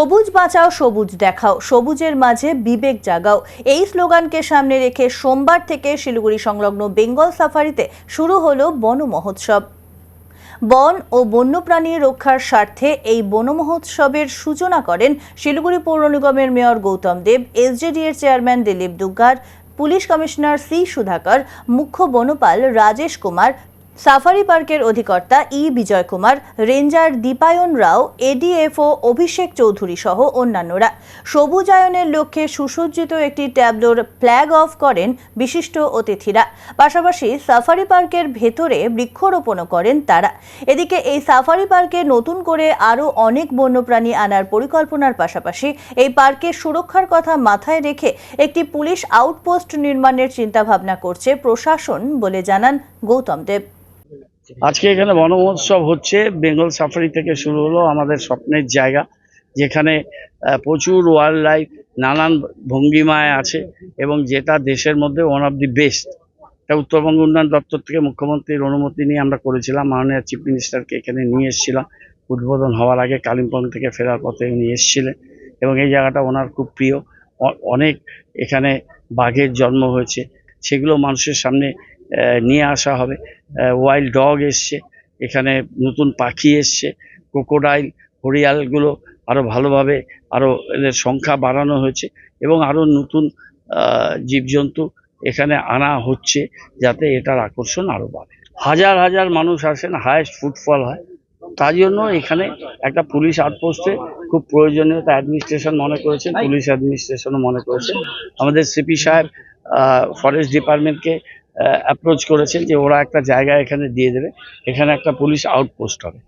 সবুজ বাঁচাও, সবুজ দেখাও, সবুজের মাঝে বিবেক জাগাও। এই স্লোগানকে সামনে রেখে সোমবার থেকে শিলিগুড়ি সংলগ্ন বেঙ্গল সাফারিতে শুরু হলো বন মহোৎসব। বন ও বন্যপ্রাণী রক্ষার স্বার্থে এই বন মহোৎসবের সূচনা করেন শিলিগুড়ি পৌর নিগমের মেয়র গৌতম দেব এসজেডি এর chairman Dilip Duggar, police commissioner C Sudhakar, মুখ্য বনপাল রাজেশ কুমার সাফারি পার্কের অধিকর্তা E. Vijay Kumar ranger Dipayan Rao ADFO Abhishek Chowdhury সহ অন্যান্যরা। সবুজায়নের লক্ষ্যে সুসজ্জিত একটি ট্যাবলোর ফ্ল্যাগ অফ করেন বিশিষ্ট অতিথিরা। পাশাপাশি সাফারি পার্কের ভেতরে বৃক্ষরোপণও করেন তারা। এদিকে এই সাফারি পার্কে নতুন করে আরও অনেক বন্যপ্রাণী আনার পরিকল্পনার পাশাপাশি এই পার্কের সুরক্ষার কথা মাথায় রেখে একটি পুলিশ আউটপোস্ট নির্মাণের চিন্তাভাবনা করছে প্রশাসন বলে জানান গৌতম দেব। আজকে এখানে বন মহোৎসব হচ্ছে। বেঙ্গল সাফারি থেকে শুরু হলো আমাদের স্বপ্নের জায়গা, যেখানে প্রচুর ওয়াইল্ড লাইফ নানান ভঙ্গিমায় আছে এবং যেটা দেশের মধ্যে ওয়ান অফ দি বেস্ট এটা উত্তরবঙ্গ উন্নয়ন দপ্তর থেকে মুখ্যমন্ত্রীর অনুমতি নিয়ে আমরা করেছিলাম। মাননীয় চিফ মিনিস্টারকে এখানে নিয়ে এসেছিলাম। উদ্বোধন হওয়ার আগে কালিম্পং থেকে ফেরার পথে উনি এসেছিলেন এবং এই জায়গাটা ওনার খুব প্রিয়। অনেক এখানে বাঘের জন্ম হয়েছে। সেগুলো মানুষের সামনে নিয়ে আসা হবে। ওয়াইল্ড ডগ এসছে, এখানে নতুন পাখি এসছে ক্রোকোডাইল হরিয়ালগুলো আরও ভালোভাবে আরও এদের সংখ্যা বাড়ানো হয়েছে এবং আরও নতুন জীবজন্তু এখানে আনা হচ্ছে যাতে এটার আকর্ষণ আরও বাড়ে। হাজার হাজার মানুষ আসেন হায়েস্ট ফুটফল হয়। তার জন্য এখানে একটা পুলিশ আউটপোস্টে খুব প্রয়োজনীয়তা অ্যাডমিনিস্ট্রেশন মনে করেছেন পুলিশ অ্যাডমিনিস্ট্রেশনও মনে করেছেন। আমাদের সিপি সাহেব ফরেস্ট ডিপার্টমেন্টকে অ্যাপ্রোচ করেছেন যে ওরা একটা জায়গা এখানে দিয়ে দেবে। এখানে একটা পুলিশ আউটপোস্ট হবে।